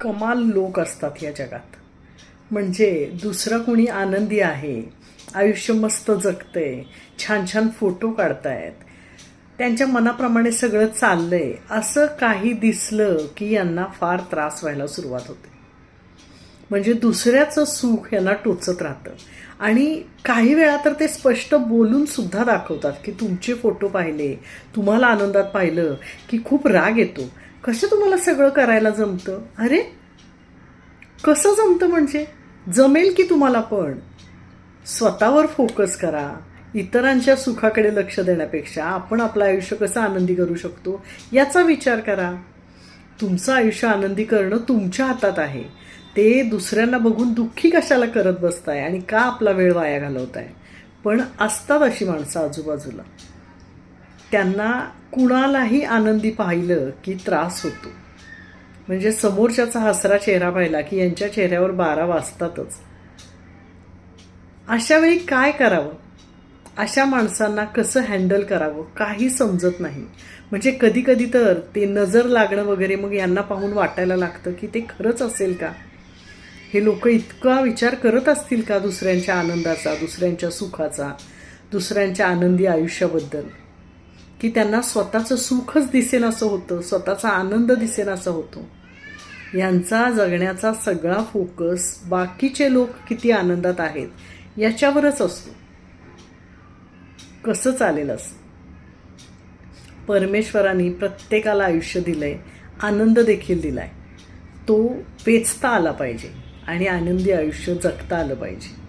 कमाल लोक असतात या जगात. म्हणजे दुसरं कुणी आनंदी आहे आयुष्य मस्त जगतंय छान छान फोटो काढतायत त्यांच्या मनाप्रमाणे सगळं चाललंय असं काही दिसलं की यांना फार त्रास व्हायला सुरुवात होते. म्हणजे दुसऱ्याचं सुख यांना टोचत राहतं. आणि काही वेळा तर ते स्पष्ट बोलून सुद्धा दाखवतात की तुमचे फोटो पाहिले तुम्हाला आनंदात पाहिलं की खूप राग येतो. कसं तुम्हाला सगळं करायला जमतं? अरे कसं जमतं म्हणजे? जमेल की तुम्हाला पण. स्वतःवर फोकस करा. इतरांच्या सुखाकडे लक्ष देण्यापेक्षा आपण आपलं आयुष्य कसं आनंदी करू शकतो याचा विचार करा. तुमचं आयुष्य आनंदी करणं तुमच्या हातात आहे. ते दुसऱ्यांना बघून दुःखी कशाला करत बसताय आणि का आपला वेळ वाया घालवताय? पण असतात अशी माणसं आजूबाजूला. त्यांना कुणालाही आनंदी पाहिलं की त्रास होतो. म्हणजे समोरच्याचा हसरा चेहरा पाहिला की यांच्या चेहऱ्यावर बारा वाजतातच. अशा वेळी काय करावं? अशा माणसांना कसं हँडल करावं? काही समजत नाही. म्हणजे कधीकधी तर ते नजर लागणं वगैरे मग यांना पाहून वाटायला लागतं की ते खरंच असेल का? हे लोक इतका विचार करत असतील का दुसऱ्यांच्या आनंदाचा दुसऱ्यांच्या सुखाचा दुसऱ्यांच्या आनंदी आयुष्याबद्दल? की त्यांना स्वतःचं सुखच दिसेन असं होतं स्वतःचा आनंद दिसेन असं होतो. यांचा जगण्याचा सगळा फोकस बाकीचे लोक किती आनंदात आहेत याच्यावरच असतो. कसं चालेल असं? परमेश्वराने प्रत्येकाला आयुष्य दिलंय आनंद देखील दिलाय. तो वेचता आला पाहिजे आणि आनंदी आयुष्य जगता आलं पाहिजे.